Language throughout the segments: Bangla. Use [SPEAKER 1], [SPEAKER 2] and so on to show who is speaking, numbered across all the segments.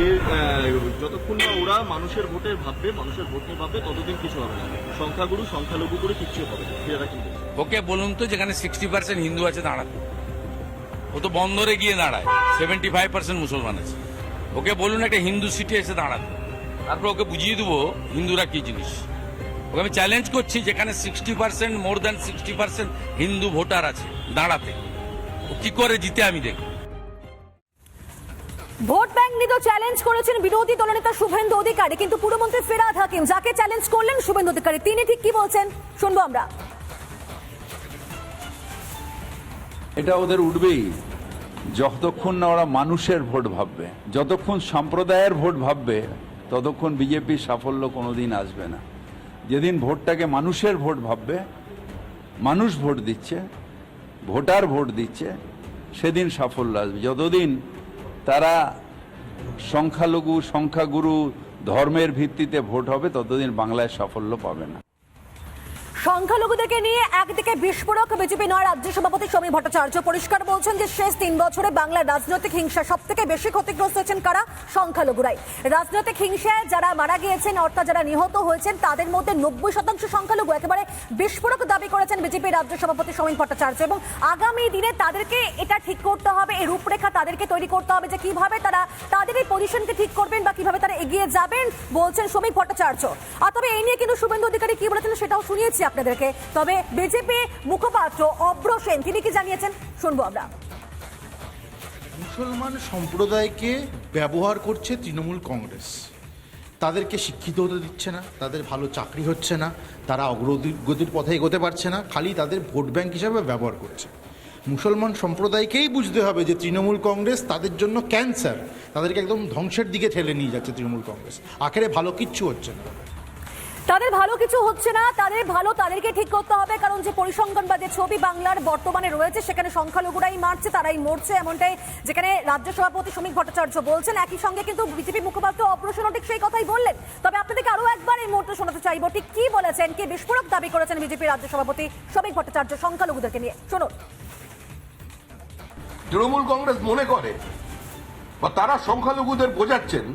[SPEAKER 1] যে যতক্ষণ না ওরা মানুষের ভোটে ভাববে, মানুষের ভোট ভাববে, ততদিন কিছু হবে না। সংখ্যাগুরু সংখ্যালঘু করে কিচ্ছু হবে?
[SPEAKER 2] ওকে, বলুন তো যেখানে সিক্সটি পার্সেন্ট হিন্দু আছে দাঁড়াতে ও তো বন্দরে গিয়ে দাঁড়ায়। সেভেন্টি ফাইভ পার্সেন্ট মুসলমান আছে। ওকে বলুন, একটা হিন্দু সিটে এসে দাঁড়াতে তারপর ওকে বুঝিয়ে দেবো হিন্দুরা কি জিনিস। ওকে, আমি চ্যালেঞ্জ করছি যেখানে sixty percent more than sixty percent Hindu voter আছে, দাঁড়াতে। ও কি করে জিতে আমি দেখি।
[SPEAKER 3] ভোট ব্যাংক নিয়ে তো চ্যালেঞ্জ করেছেন বিরোধী দলনেতা শুভেন্দু অধিকারী, কিন্তু পুরমন্ত্রী ফেরাদ হাকিম যাকে চ্যালেঞ্জ করলেন শুভেন্দু অধিকারী, তিনি ঠিক কি বলছেন? শুনব আমরা।
[SPEAKER 4] এটা ওদের উঠবেই। যতক্ষণ না ওরা মানুষের ভোট ভাববে, যতক্ষণ সম্প্রদায়ের ভোট ভাববে, ততক্ষণ বিজেপির সাফল্য কোনোদিন আসবে না। যেদিন ভোটটাকে মানুষের ভোট ভাববে, মানুষ ভোট দিচ্ছে, ভোটার ভোট দিচ্ছে, সেদিন সাফল্য আসবে। যতদিন তারা সংখ্যালঘু সংখ্যাগুরু ধর্মের ভিত্তিতে ভোট হবে ততদিন বাংলায় সাফল্য পাবে না।
[SPEAKER 3] সংখ্যালঘুদেরকে নিয়ে একদিকে বিস্ফোরক বিজেপি নয়, রাজ্য সভাপতি সমী ভট্টাচার্য। পরিষ্কার বলছেন যে শেষ তিন বছরে বাংলার রাজনৈতিক হিংসা সব থেকে বেশি ক্ষতিগ্রস্ত হয়েছেন কারা? সংখ্যালঘুরাই। রাজনৈতিক হিংসায় যারা মারা গিয়েছেন, অর্থাৎ যারা নিহত হয়েছেন, তাদের মধ্যে নব্বই শতাংশ সংখ্যালঘু একেবারে বিস্ফোরক দাবি করেছেন বিজেপি রাজ্য সভাপতি সমীন ভট্টাচার্য এবং আগামী দিনে তাদেরকে এটা ঠিক করতে হবে এই রূপরেখা তাদেরকে তৈরি করতে হবে যে কীভাবে তারা তাদের এই পজিশনকে ঠিক করবেন বা কীভাবে তারা এগিয়ে যাবেন বলছেন সমীক ভট্টাচার্য। আর তবে এই নিয়ে কিন্তু শুভেন্দু অধিকারী কি বলেছেন সেটাও শুনিয়েছি আপনাদেরকে। তবে বিজেপি মুখপাত্র অব্র সেন, তিনি কি জানিয়েছেন? শুনব আমরা।
[SPEAKER 5] মুসলমান সম্প্রদায়কে ব্যবহার করছে তৃণমূল কংগ্রেস। তাদেরকে শিক্ষিত হতে দিচ্ছে না, তাদের ভালো চাকরি হচ্ছে না, তারা অগ্রগতির পথে এগোতে পারছে না, খালি তাদের ভোট ব্যাংক হিসাবে ব্যবহার করছে। মুসলমান সম্প্রদায়কেই বুঝতে হবে যে তৃণমূল কংগ্রেস তাদের জন্য ক্যান্সার, তাদেরকে একদম ধ্বংসের দিকে ঠেলে নিয়ে যাচ্ছে তৃণমূল কংগ্রেস। আখেরে ভালো কিচ্ছু হচ্ছে না।
[SPEAKER 3] তাদের ভালো কিছু হচ্ছে না, তাদের ভালো তাদেরকে ঠিক করতে হবে, কারণ যে পরিসংখ্যান বা যে ছবি বাংলার বর্তমানে রয়েছে, সেখানে সংখ্যালঘুরাই মারছে, তারাই মরছে, এমনটাই যেখানে রাজ্য সভাপতি সমীক ভট্টাচার্য বলছেন। একই সঙ্গে কিন্তু বিজেপি মুখপাত্র অপ্রসন্ন ঠিক সেই কথাই বললেন। তবে আপনাদেরকে আরও একবার এই মুহূর্তে শোনাতে চাইব, ঠিক কি বলেছেন, কি বিস্ফোরক দাবি করেছেন বিজেপি রাজ্য সভাপতি সমীক ভট্টাচার্য সংখ্যালঘুদেরকে নিয়ে? শুনুন।
[SPEAKER 6] তৃণমূল কংগ্রেস মনে করে, বা তারা সংখ্যালঘুদের বোঝাচ্ছেন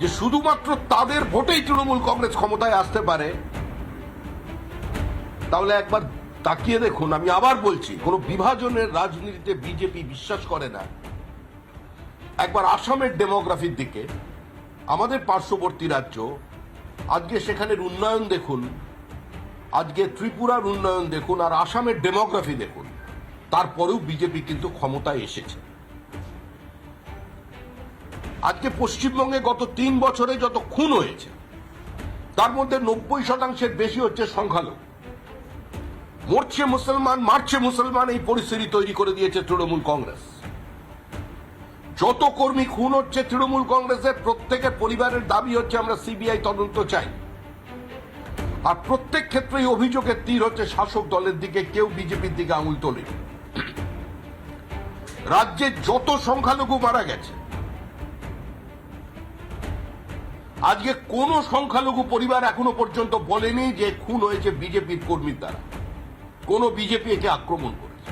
[SPEAKER 6] যে শুধুমাত্র তাদের ভোটেই তৃণমূল কংগ্রেস ক্ষমতায় আসতে পারে, তাহলে একবার তাকিয়ে দেখুন, আমি আবার বলছি, কোন বিভাজনের রাজনীতিতে বিজেপি বিশ্বাস করে না। একবার আসামের ডেমোগ্রাফির দিকে, আমাদের পার্শ্ববর্তী রাজ্য, আজকে সেখানের উন্নয়ন দেখুন, আজকে ত্রিপুরার উন্নয়ন দেখুন, আর আসামের ডেমোগ্রাফি দেখুন, তারপরেও বিজেপি কিন্তু ক্ষমতায় এসেছে। আজকে পশ্চিমবঙ্গে গত তিন বছরে যত খুন হয়েছে, তার মধ্যে নব্বই শতাংশের বেশি হচ্ছে সংখ্যালঘু। মরছে মুসলমান, মারছে মুসলমান, এই পরিস্থিতি তৈরি করে দিয়েছে তৃণমূল কংগ্রেস। যত কর্মী খুন হচ্ছে তৃণমূল কংগ্রেসের, প্রত্যেকের পরিবারের দাবি হচ্ছে আমরা সিবিআই তদন্ত চাই। আর প্রত্যেক ক্ষেত্রেই অভিযোগের তীর হচ্ছে শাসক দলের দিকে, কেউ বিজেপির দিকে আঙুল তোলে রাজ্যে যত সংখ্যালঘু মারা গেছে আজকে কোন সংখ্যালঘু পরিবার এখনও পর্যন্ত বলেনি যে খুন হয়েছে বিজেপির কর্মীর দ্বারা। কোন বিজেপি একে আক্রমণ করেছে।